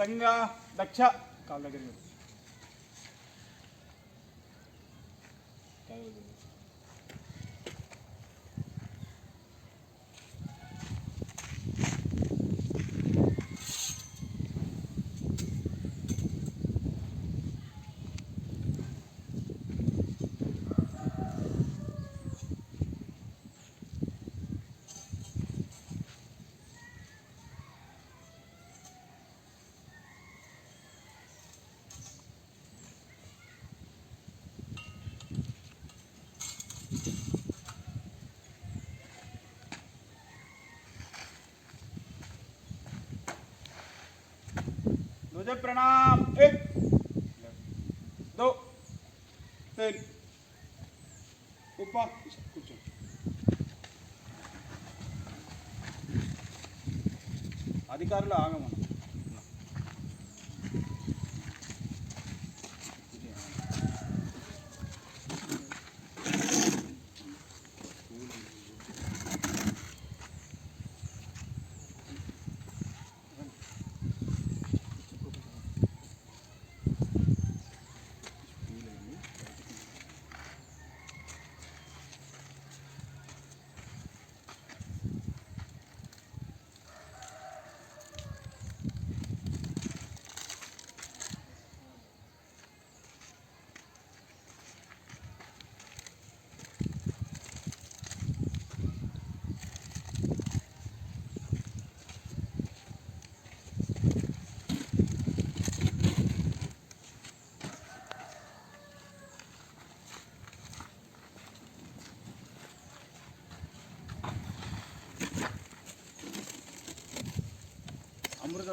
संघ दक्ष कालगरी ध्वज प्रणाम एक दो तीन ऊपर కూర్చో అధికారులు ఆగమను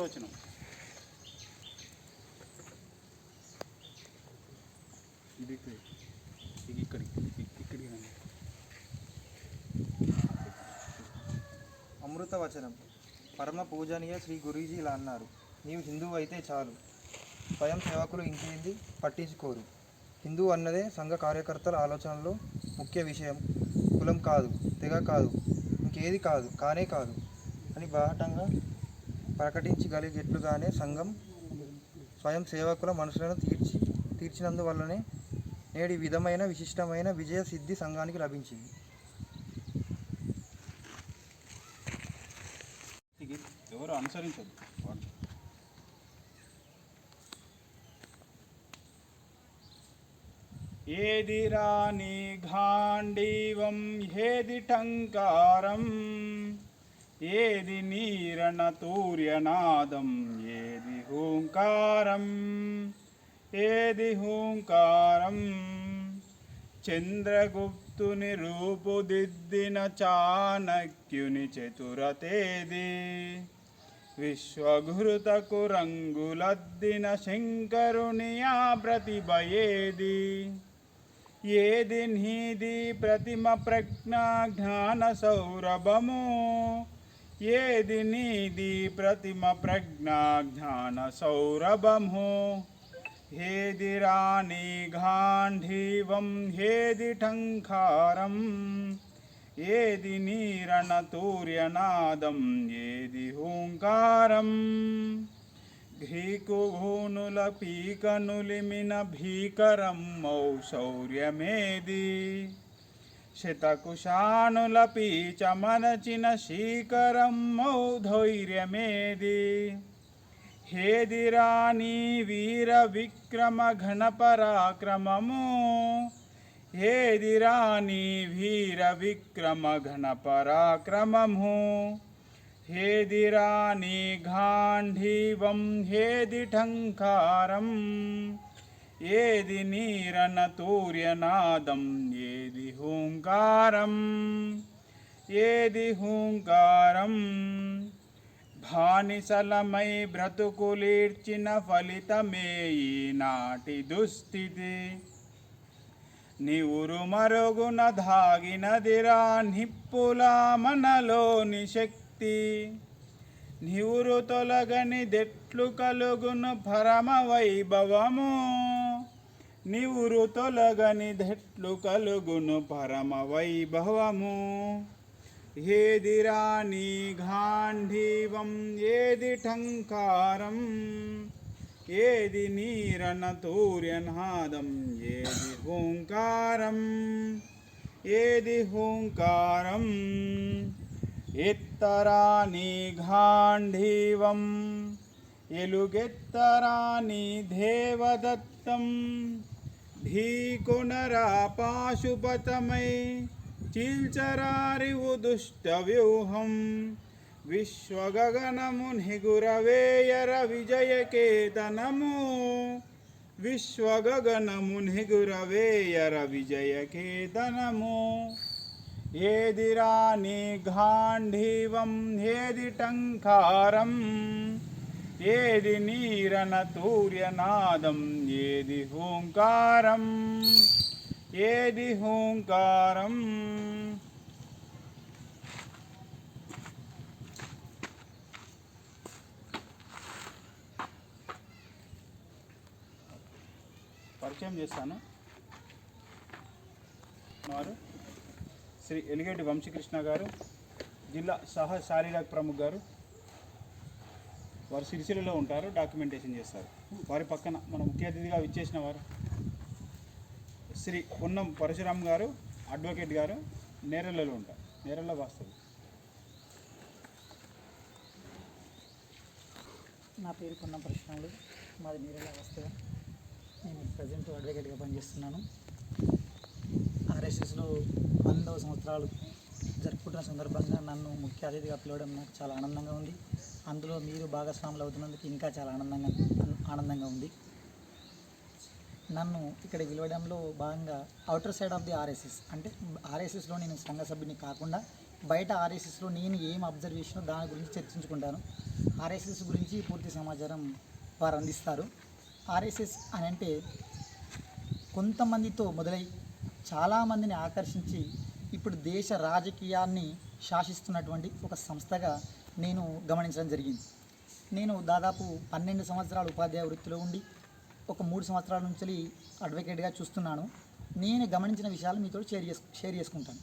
అమృతవచనం ఇది ఇక్కడ ఇది ఇక్కడికి ఇక్కడికి పరమ పూజనీయ శ్రీ గురూజీ ఇలా అన్నారు. నీవు హిందువు అయితే చాలు. స్వయం సేవకులు ఇంకేంది? పట్టించుకోరు. హిందూ అన్నదే సంఘ కార్యకర్తల ఆలోచనలో ముఖ్య విషయం. కులం కాదు తెగ కాదు ఇంకేది కాదు కానే కాదు అని బాహటంగా ప్రకటించగలిగేట్లుగానే సంఘం స్వయం సేవకుల మనసులను తీర్చి తీర్చినందువల్లనే నేడు ఈ విధమైన విశిష్టమైన విజయ సిద్ధి సంఘానికి లభించింది. ఎవరు అనుసరించదు ఏది రాణి గాంధీవం ఏది టంకారం? ఏది నీరణ తూర్యనాదం ఏది హూంకారం? ఏది హూంకారం? చంద్రగుప్తుని రూపుదిద్దిన చాణక్యుని చతురతేది విశ్వఘృతకు రంగులద్దిన శంకరుని ఆ ప్రతిభ ఏది? ఏది నీది ప్రతిమ ప్రజ్ఞా జ్ఞాన సౌరభము? ఏది నీది ప్రతిమ ప్రజ్ఞా జ్ఞాన సౌరభము హేది రాణి గాంధీవం హేది టంకారం ఏది నీరణ తూర్యనాదం ఏది హూంకారం భీకుభూనుల పీకనులిమిన భీకరం శౌర్యమేది శతకుశానుల పీచమనచిన శీకరం ధైర్యమేది హేదిరాణి వీర విక్రమ ఘన పరాక్రమము హేదిరాణి వీర విక్రమ ఘన పరాక్రమము హేదిరాణి గాంధీవం హేది ఠంకారం? ఏది నీరన తూర్యనాదం ఏది హూంకారం ఏది హూంకారం. బానిసలమై బ్రతుకులీడ్చిన ఫలితమే ఈనాటి దుస్థితి. నివురు మరుగున దాగినదిరా నిప్పుల మనలోని శక్తి. నివురు తొలగని దెట్లు కలుగును పరమ వైభవము నివురు తొలగని దెట్లు కలుగును పరమ వైభవము ఏదిరా నీ గాంధీవం ఏది ఠంకారం ఏది నీరన తూర్యనాదం ఏది హూంకారం ఏది హూంకారం. ఎత్తరా గాంధీవం ఎలుగెత్తరా దేవదత్తం ఢీకొనరా పాశుపతమై చీల్చరారివు దుష్ట వ్యూహం విశ్వగగనము నిగురవేయర విజయకేతనము. విశ్వగగనము నిగురవేయర విజయకేతనము. ఏదిరా నీ గాంధీవం ఏది టంకారం? ఏది నీరన తూర్యనాదం ఏది హూంకారం? ఏది హూంకారం? పరిచయం చేస్తాను. వారు శ్రీ ఎలిగేటి వంశీకృష్ణ గారు జిల్లా సహ శారీరక ప్రముఖ్ గారు వారు సిరిసిల్లలో ఉంటారు డాక్యుమెంటేషన్ చేస్తారు. వారి పక్కన మన ముఖ్య అతిథిగా విచ్చేసిన వారు శ్రీ పొన్నం పరశురామ్ గారు అడ్వకేట్ గారు నేరలలో ఉంటారు. నేరల్లో వాస్తవం నా పేరు పొన్నం ప్రశ్నలు మాది నీరల వాస్తవం నేను ప్రజెంట్ అడ్వకేట్గా పనిచేస్తున్నాను. ఆర్ఎస్ఎస్లో వందవ సంవత్సరాలు జరుపుకుంటున్న సందర్భంగా నన్ను ముఖ్య అతిథిగా పిలవడం నాకు చాలా ఆనందంగా ఉంది. అందులో మీరు భాగస్వాములు అవుతున్నందుకు ఇంకా చాలా ఆనందంగా ఆనందంగా ఉంది. నన్ను ఇక్కడ పిలవడంలో భాగంగా outer side of the RSS అంటే ఆర్ఎస్ఎస్లో నేను సంఘ సభ్యుని కాకుండా బయట ఆర్ఎస్ఎస్లో నేను ఏం అబ్జర్వేషన్ దాని గురించి చర్చించుకుంటాను. ఆర్ఎస్ఎస్ గురించి పూర్తి సమాచారం వారు అందిస్తారు. ఆర్ఎస్ఎస్ అని అంటే కొంతమందితో మొదలై చాలామందిని ఆకర్షించి ఇప్పుడు దేశ రాజకీయాన్ని శాసిస్తున్నటువంటి ఒక సంస్థగా నేను గమనించడం జరిగింది. నేను దాదాపు పన్నెండు సంవత్సరాలు ఉపాధ్యాయ వృత్తిలో ఉండి ఒక మూడు సంవత్సరాల నుంచి అడ్వకేట్గా చూస్తున్నాను. నేను గమనించిన విషయాలు మీతో షేర్ చేసు షేర్ చేసుకుంటాను.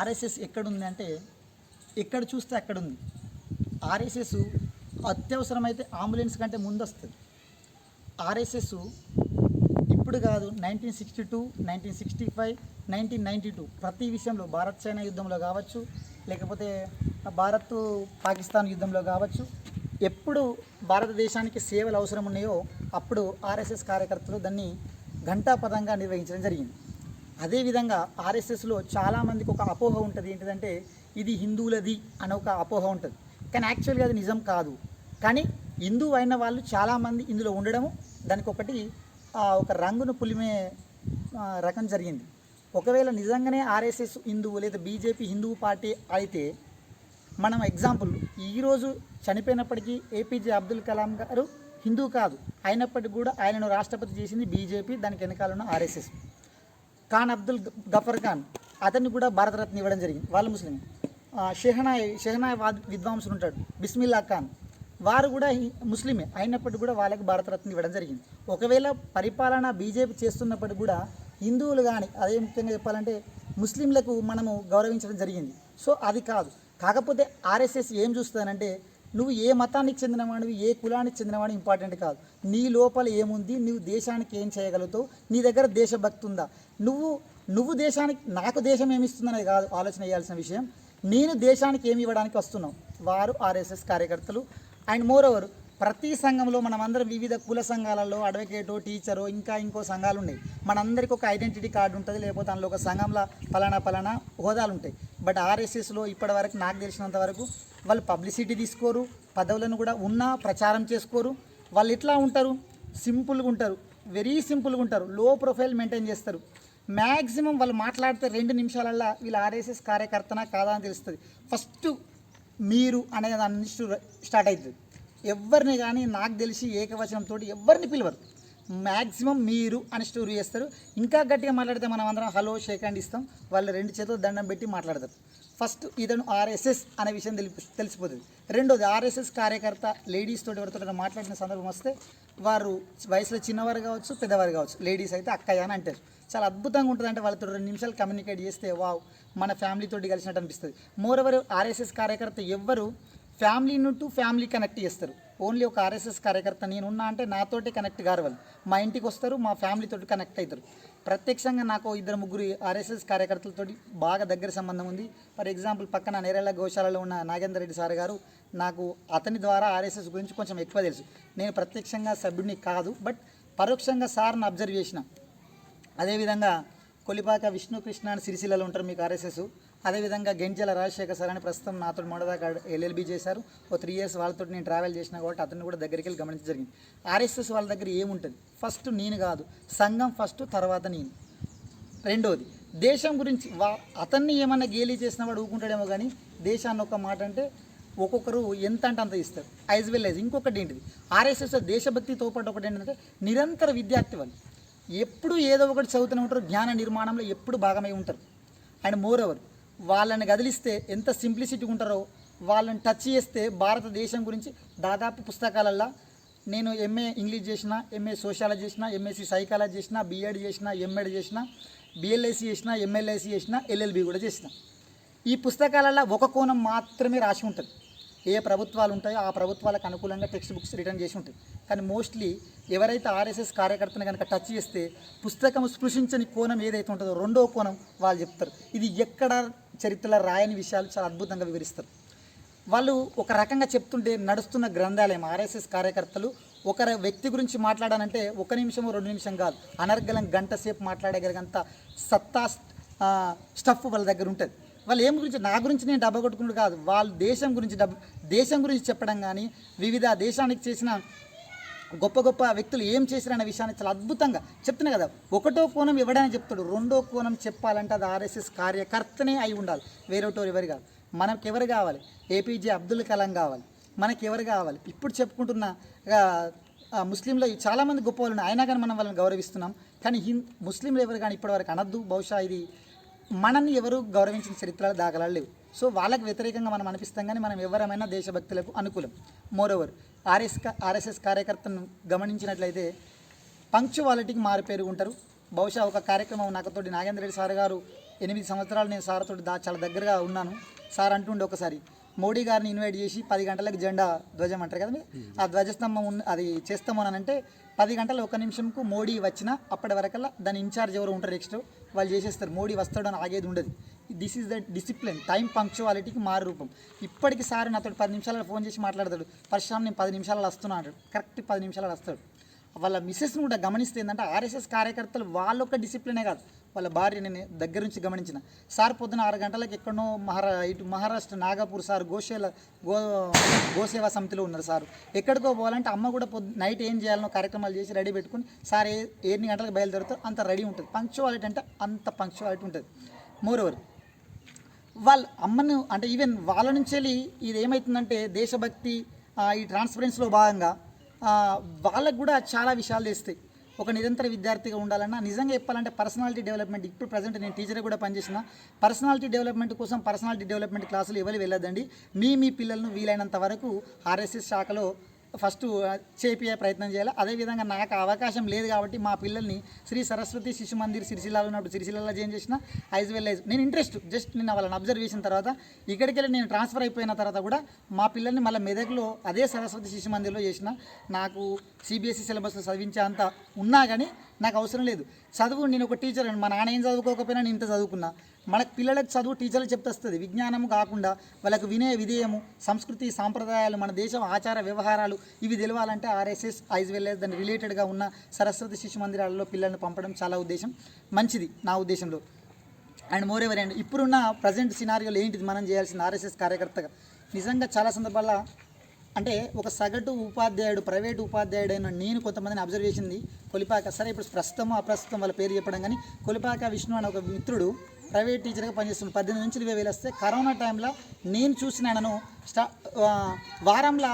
ఆర్ఎస్ఎస్ ఎక్కడుంది అంటే ఎక్కడ చూస్తే అక్కడుంది. ఆర్ఎస్ఎస్ అత్యవసరమైతే అంబులెన్స్ కంటే ముందు వస్తుంది ఆర్ఎస్ఎస్ ఇప్పుడు కాదు nineteen sixty two nineteen sixty five nineteen ninety two. ప్రతి విషయంలో భారత్ చైనా యుద్ధంలో కావచ్చు లేకపోతే భారత్ పాకిస్తాన్ యుద్ధంలో కావచ్చు ఎప్పుడు భారతదేశానికి సేవలు అవసరం ఉన్నాయో అప్పుడు ఆర్ఎస్ఎస్ కార్యకర్తలు దాన్ని ఘంటాపదంగా నిర్వహించడం జరిగింది. అదేవిధంగా ఆర్ఎస్ఎస్లో చాలామందికి ఒక అపోహ ఉంటుంది. ఏంటిదంటే ఇది హిందువులది అనే ఒక అపోహ ఉంటుంది. కానీ యాక్చువల్గా అది నిజం కాదు. కానీ హిందువు అయిన వాళ్ళు చాలామంది ఇందులో ఉండడము దానికి ఒకటి ఒక రంగును పులిమే రకం జరిగింది. ఒకవేళ నిజంగానే ఆర్ఎస్ఎస్ హిందువు లేదా బీజేపీ హిందువు పార్టీ అయితే మనం ఎగ్జాంపుల్ ఈరోజు చనిపోయినప్పటికీ ఏపీజే అబ్దుల్ కలాం గారు హిందూ కాదు. అయినప్పటికీ కూడా ఆయనను రాష్ట్రపతి చేసింది బీజేపీ దానికి వెనకాల ఉన్న ఆర్ఎస్ఎస్. ఖాన్ అబ్దుల్ గఫర్ ఖాన్ అతన్ని కూడా భారతరత్న ఇవ్వడం జరిగింది. వాళ్ళు ముస్లిం. షెహనాయ్ షెహనాయ్ వాద్ విద్వాంసులు ఉంటాడు బిస్మిల్లా ఖాన్. వారు కూడా ముస్లిమే. అయినప్పటికీ కూడా వాళ్ళకి భారతరత్న ఇవ్వడం జరిగింది. ఒకవేళ పరిపాలన బీజేపీ చేస్తున్నప్పటికీ కూడా హిందువులు కానీ అదే ముఖ్యంగా చెప్పాలంటే ముస్లింలకు మనము గౌరవించడం జరిగింది. సో అది కాదు. కాకపోతే ఆర్ఎస్ఎస్ ఏం చూస్తానంటే నువ్వు ఏ మతానికి చెందినవాడివి ఏ కులానికి చెందినవాడివి ఇంపార్టెంట్ కాదు. నీ లోపల ఏముంది నువ్వు దేశానికి ఏం చేయగలుగుతావు నీ దగ్గర దేశభక్తి ఉందా? నువ్వు నువ్వు దేశానికి నాకు దేశం ఏమి ఇస్తుందనేది కాదు ఆలోచన చేయాల్సిన విషయం. నేను దేశానికి ఏమి ఇవ్వడానికి వస్తున్నావు? వారు ఆర్ఎస్ఎస్ కార్యకర్తలు. అండ్ మోర్ ఓవర్ ప్రతి సంఘంలో మనమందరం వివిధ కుల సంఘాలలో అడ్వకేటో టీచరు ఇంకా ఇంకో సంఘాలు ఉన్నాయి. మనందరికీ ఒక ఐడెంటిటీ కార్డు ఉంటుంది లేకపోతే అందులో ఒక సంఘంలో పలానా పలానా హోదాలు ఉంటాయి. బట్ ఆర్ఎస్ఎస్లో ఇప్పటివరకు నాకు తెలిసినంత వరకు వాళ్ళు పబ్లిసిటీ తీసుకోరు పదవులను కూడా ఉన్నా ప్రచారం చేసుకోరు. వాళ్ళు ఎట్లా ఉంటారు? సింపుల్గా ఉంటారు వెరీ సింపుల్గా ఉంటారు లో ప్రొఫైల్ మెయింటైన్ చేస్తారు. మ్యాక్సిమం వాళ్ళు మాట్లాడితే రెండు నిమిషాలల్లో వీళ్ళు ఆర్ఎస్ఎస్ కార్యకర్తనా కాదా అని తెలుస్తుంది. ఫస్ట్ మీరు అనేది దాని నుంచి స్టార్ట్ అవుతుంది. ఎవరిని కానీ నాకు తెలిసి ఏకవచనంతో ఎవరిని పిలవరు. మ్యాక్సిమం మీరు అని స్టోరీ చేస్తారు. ఇంకా గట్టిగా మాట్లాడితే మనం అందరం హలో షేక్ హ్యాండ్ ఇస్తాం. వాళ్ళు రెండు చేతులు దండం పెట్టి మాట్లాడతారు. ఫస్ట్ ఇతను ఆర్ఎస్ఎస్ అనే విషయం తెలిపి తెలిసిపోతుంది. రెండోది ఆర్ఎస్ఎస్ కార్యకర్త లేడీస్ తోటి ఎవరితో మాట్లాడిన సందర్భం వస్తే వారు వయసులో చిన్నవారు కావచ్చు పెద్దవారు కావచ్చు లేడీస్ అయితే అక్కయ్య అని అంటారు. చాలా అద్భుతంగా ఉంటుంది అంటే వాళ్ళతో రెండు నిమిషాలు కమ్యూనికేట్ చేస్తే వావ్ మన ఫ్యామిలీతోటి కలిసినట్టు అనిపిస్తుంది. మోర్ ఎవరు ఆర్ఎస్ఎస్ కార్యకర్త ఎవ్వరు ఫ్యామిలీ టు ఫ్యామిలీ కనెక్ట్ చేస్తారు. ఓన్లీ ఒక ఆర్ఎస్ఎస్ కార్యకర్త నేను ఉన్నా అంటే నాతోటే కనెక్ట్ కారు వాళ్ళు. మా ఇంటికి వస్తారు మా ఫ్యామిలీతో కనెక్ట్ అవుతారు ప్రత్యక్షంగా నాకు ఇద్దరు ముగ్గురు ఆర్ఎస్ఎస్ కార్యకర్తలతో బాగా దగ్గర సంబంధం ఉంది. ఫర్ ఎగ్జాంపుల్ పక్కన నేరేళ్ళ గోశాలలో ఉన్న నాగేందర్ రెడ్డి సార్ గారు నాకు అతని ద్వారా ఆర్ఎస్ఎస్ గురించి కొంచెం ఎక్కువ తెలుసు. నేను ప్రత్యక్షంగా సభ్యుడిని కాదు బట్ పరోక్షంగా సార్ని అబ్జర్వ్ చేసిన. అదేవిధంగా కొలిపాక విష్ణుకృష్ణ అని సిరిసిల్లలో ఉంటారు మీకు ఆర్ఎస్ఎస్. అదేవిధంగా గెంజల రాజశేఖర్ సార్ అని ప్రస్తుతం నాతో మొదదాకా ఎల్ఎల్బి చేశారు. ఓ త్రీ ఇయర్స్ వాళ్ళతో నేను ట్రావెల్ చేసిన కాబట్టి అతన్ని కూడా దగ్గరికి వెళ్ళి గమనించడం జరిగింది. ఆర్ఎస్ఎస్ వాళ్ళ దగ్గర ఏముంటుంది? ఫస్ట్ నేను కాదు సంఘం ఫస్ట్ తర్వాత నేను. రెండోది దేశం గురించి వా అతన్ని ఏమన్నా గేలీ చేసిన వాడు ఊకుంటాడేమో కానీ దేశాన్ని ఒక మాట అంటే ఒక్కొక్కరు ఎంత అంటే అంత ఇస్తారు. యాజ్ వెల్ యాజ్ ఇంకొకటి ఏంటిది? ఆర్ఎస్ఎస్ దేశభక్తితో పాటు ఒకటి ఏంటంటే నిరంతర విద్యార్థి వాళ్ళు. ఎప్పుడు ఏదో ఒకటి చదువుతూనే ఉంటారు జ్ఞాన నిర్మాణంలో ఎప్పుడు భాగమై ఉంటారు. అండ్ మోర్ ఓవర్ వాళ్ళని కదిలిస్తే ఎంత సింప్లిసిటీ ఉంటారో వాళ్ళని టచ్ చేస్తే భారతదేశం గురించి దాదాపు పుస్తకాలల్లో నేను ఎంఏ ఇంగ్లీష్ చేసిన ఎంఏ సోషాలజీ చేసిన ఎంఎస్సి సైకాలజీ చేసిన బీఎడ్ చేసిన ఎంఎడ్ చేసిన బిఎల్ఐసి చేసిన ఎంఎల్ఐసి చేసిన ఎల్ఎల్బి కూడా చేసిన. ఈ పుస్తకాలలో ఒక కోణం మాత్రమే రాసి ఉంటుంది. ఏ ప్రభుత్వాలు ఉంటాయో ఆ ప్రభుత్వాలకు అనుకూలంగా టెక్స్ట్ బుక్స్ రిటర్న్ చేసి ఉంటాయి. కానీ మోస్ట్లీ ఎవరైతే ఆర్ఎస్ఎస్ కార్యకర్తను కనుక టచ్ చేస్తే పుస్తకం స్పృశించని కోణం ఏదైతే ఉంటుందో రెండో కోణం వాళ్ళు చెప్తారు. ఇది ఎక్కడ చరిత్రలో రాయని విషయాలు చాలా అద్భుతంగా వివరిస్తారు. వాళ్ళు ఒక రకంగా చెప్తుంటే నడుస్తున్న గ్రంథాలయం ఆర్ఎస్ఎస్ కార్యకర్తలు ఒక వ్యక్తి గురించి మాట్లాడాలంటే ఒక నిమిషం రెండు నిమిషం కాదు. అనర్గలం గంట సేపు మాట్లాడగలిగంత సత్తా స్టఫ్ వాళ్ళ దగ్గర ఉంటుంది. వాళ్ళు ఏం గురించి నా గురించి నేను డబ్బా కొట్టుకున్నాడు కాదు. వాళ్ళు దేశం గురించి డబ్బు దేశం గురించి చెప్పడం కానీ వివిధ దేశానికి చేసిన గొప్ప గొప్ప వ్యక్తులు ఏం చేశారనే విషయాన్ని చాలా అద్భుతంగా చెప్తున్నా కదా. ఒకటో కోణం ఎవడైనా చెప్తాడు? రెండో కోణం చెప్పాలంటే అది ఆర్ఎస్ఎస్ కార్యకర్తనే అయి ఉండాలి. వేరేటోరు ఎవరు కాదు. మనకి ఎవరు కావాలి? ఏపీజే అబ్దుల్ కలాం కావాలి. మనకి ఎవరు కావాలి? ఇప్పుడు చెప్పుకుంటున్న ముస్లింలు ముస్లింలో చాలామంది గొప్ప వాళ్ళు అయినా కానీ మనం వాళ్ళని గౌరవిస్తున్నాం. కానీ హింద్ ముస్లింలు ఎవరు కానీ ఇప్పటివరకు అనద్దు. బహుశా ఇది మనల్ని ఎవరు గౌరవించిన చరిత్రలు దాఖలాలు లేవు. సో వాళ్ళకి వ్యతిరేకంగా మనం అనిపిస్తాం కానీ మనం ఎవరమైనా దేశభక్తులకు అనుకూలం. మోరోవర్ ఆర్ఎస్ ఆర్ఎస్ఎస్ కార్యకర్తను గమనించినట్లయితే పంక్చువాలిటీకి మారు పేరు ఉంటారు. బహుశా ఒక కార్యక్రమం నాకుతోటి నాగేంద్ర రెడ్డి సార్ గారు ఎనిమిది సంవత్సరాలు నేను సార్ తోటి దా చాలా దగ్గరగా ఉన్నాను. సార్ అంటుండే ఒకసారి మోడీ గారిని ఇన్వైట్ చేసి పది గంటలకు జెండా ధ్వజం అంటారు కదా మీరు? ఆ ధ్వజస్తంభం అది చేస్తాము అని అంటే పది గంటల ఒక నిమిషంకు మోడీ వచ్చినా అప్పటి వరకల్లా దాని ఇన్ఛార్జ్ ఎవరు ఉంటారు నెక్స్ట్ వాళ్ళు చేసేస్తారు. మోడీ వస్తాడు అని ఆగేది ఉండదు. This is the discipline time పంక్చువాలిటీకి మారు రూపం. ఇప్పటికి సార్ నాతో పది నిమిషాలలో ఫోన్ చేసి మాట్లాడతాడు. పరశురామ్ నేను పది నిమిషాలలో వస్తున్నా అంటాడు. కరెక్ట్ పది నిమిషాలలో వస్తాడు. వాళ్ళ మిస్సెస్ని కూడా గమనిస్తే ఏంటంటే ఆర్ఎస్ఎస్ కార్యకర్తలు వాళ్ళొక్క డిసిప్లినే కాదు. వాళ్ళ భార్యని నేను దగ్గర నుంచి గమనించిన. సార్ పొద్దున ఆరు గంటలకు ఎక్కడో మహారా ఇటు మహారాష్ట్ర నాగపూర్ సార్ గోసేల గో గోసేవా సమితిలో ఉన్నారు సార్. ఎక్కడికో పోవాలంటే అమ్మ కూడా పొద్దు నైట్ ఏం చేయాలనో కార్యక్రమాలు చేసి రెడీ పెట్టుకుని సార్ ఏ ఎన్ని గంటలకు బయలుదేరుతారు అంత రెడీ ఉంటుంది. పంక్చువాలిటీ అంటే అంత పంక్చువాలిటీ ఉంటుంది. మోర్ ఓవర్ అమ్మను అంటే ఈవెన్ వాళ్ళ నుంచి వెళ్ళి ఇది ఏమవుతుందంటే దేశభక్తి ఈ ట్రాన్స్పరెన్స్లో భాగంగా వాళ్ళకు కూడా చాలా విషయాలు తెస్తాయి ఒక నిరంతర విద్యార్థిగా ఉండాలన్నా నిజంగా చెప్పాలంటే పర్సనాలిటీ డెవలప్మెంట్ ఇప్పుడు ప్రజెంట్ నేను టీచర్ కూడా పనిచేసిన పర్సనాలిటీ డెవలప్మెంట్ కోసం పర్సనాలిటీ డెవలప్మెంట్ క్లాసులు ఎవరు వెళ్ళదండి మీ మీ పిల్లలను వీలైనంత వరకు ఆర్ఎస్ఎస్ శాఖలో ఫస్ట్ చేపియే ప్రయత్నం చేయాలి. అదేవిధంగా నాకు అవకాశం లేదు కాబట్టి మా పిల్లల్ని శ్రీ సరస్వతి శిశు మందిర్ సిరిసిల్లాలో ఉన్నప్పుడు సిరిసిల్లలో జాయిన్ చేసిన యాజ్ వెల్ యాజ్ నేను ఇంట్రెస్ట్ జస్ట్ నేను వాళ్ళని అబ్జర్వ్ చేసిన తర్వాత ఇక్కడికి వెళ్ళి నేను ట్రాన్స్ఫర్ అయిపోయిన తర్వాత కూడా మా పిల్లల్ని మళ్ళీ మెదక్లో అదే సరస్వతి శిశు మందిర్లో చేసిన నాకు సిబిఎస్ఈ సిలబస్లో చదివించే అంత ఉన్నా కానీ నాకు అవసరం లేదు. చదువు నేను ఒక టీచర్ మా నాన్న ఏం చదువుకోకపోయినా నేను ఇంత చదువుకున్నా. మనకు పిల్లలకు చదువు టీచర్లు చెప్తొస్తుంది విజ్ఞానం కాకుండా వాళ్ళకు వినే విధేయము సంస్కృతి సాంప్రదాయాలు మన దేశం ఆచార వ్యవహారాలు ఇవి తెలియాలంటే ఆర్ఎస్ఎస్ ఐజ్ వెల్ యాజ్ దాని రిలేటెడ్గా ఉన్న సరస్వతి శిశు మందిరాలలో పిల్లల్ని పంపడం చాలా ఉద్దేశం. మంచిది నా ఉద్దేశంలో. అండ్ మోర్ ఎవర్ అండ్ ఇప్పుడున్న ప్రజెంట్ సినారియోలు ఏంటిది? మనం చేయాల్సిన ఆర్ఎస్ఎస్ కార్యకర్తగా. నిజంగా చాలా సందర్భాల్లో అంటే ఒక సగటు ఉపాధ్యాయుడు ప్రైవేట్ ఉపాధ్యాయుడు అయిన నేను కొంతమందిని అబ్జర్వ్ చేసింది కొలిపాక. సరే ఇప్పుడు ప్రస్తుతం అప్రస్తుతం వాళ్ళ పేరు చెప్పడం కానీ కొలిపాక విష్ణు అనే ఒక మిత్రుడు ప్రైవేట్ టీచర్గా పనిచేస్తున్నాడు. పద్దెనిమిది నుంచి ఇరవై వేలు వస్తే కరోనా టైంలో నేను చూసిన ఆయనను స్టా వారంలో